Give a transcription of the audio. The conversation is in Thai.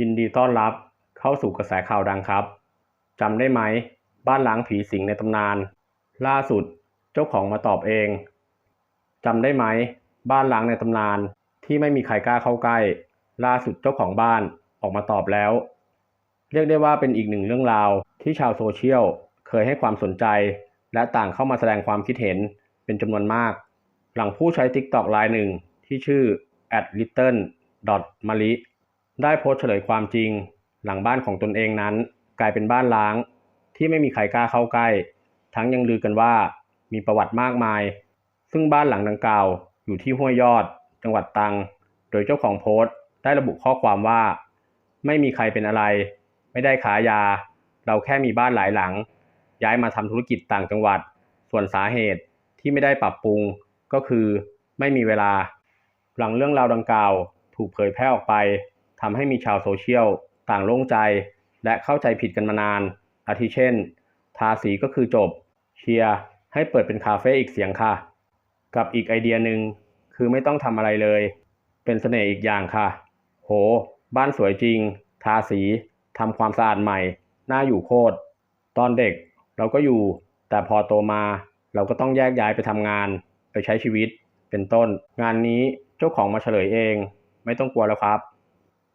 ยินดีต้อนรับเข้าสู่กระแสข่าวดังครับจำได้ไหม บ้านล้างผีสิงในตำนาน ล่าสุดเจ้าของมาตอบเองจำได้ไหม บ้านล้างในตำนานที่ไม่มีใครกล้าเข้าใกล้ ล่าสุดเจ้าของบ้านออกมาตอบแล้ว เรียกได้ว่าเป็นอีกหนึ่งเรื่องราวที่ชาวโซเชียลเคยให้ความสนใจ และต่างเข้ามาแสดงความคิดเห็นเป็นจำนวนมาก หลังผู้ใช้ TikTok รายหนึ่งที่ชื่อ adlittle m a l i ได้โพสต์เฉลยความจริง หลังบ้านของตนเองนั้น กลายเป็นบ้านล้าง ที่ไม่มีใครกล้าเข้าใกล้ ทั้งยังลือกันว่ามีประวัติมากมาย ซึ่งบ้านหลังดังกล่าวอยู่ที่ห้วยยอด จังหวัดตรัง โดยเจ้าของโพสต์ได้ระบุข้อความว่า ไม่มีใครเป็นอะไร ไม่ได้ขายยาเราแค่มีบ้านหลายหลัง ย้ายมาทำธุรกิจต่างจังหวัด ส่วนสาเหตุที่ไม่ได้ปรับปรุง ก็คือไม่มีเวลา หลังเรื่องราวดังกล่าว ถูกเผยแพร่ออกไป ทำให้มีชาวโซเชียลต่างโล่งใจ และเข้าใจผิดกันมานาน อาทิเช่น ทาสีก็คือจบ เชียร์ให้เปิดเป็นคาเฟ่อีกเสียงค่ะ กับอีกไอเดียหนึ่งคือไม่ต้องทำอะไรเลย เป็นเสน่ห์อีกอย่างค่ะ โห บ้านสวยจริง ทาสีทำความสะอาดใหม่ น่าอยู่โคตร ตอนเด็กเราก็อยู่ แต่พอโตมาเราก็ต้องแยกย้ายไปทำงาน ไปใช้ชีวิต เป็นต้น งานนี้เจ้าของมาเฉลยเอง ไม่ต้องกลัวแล้วครับ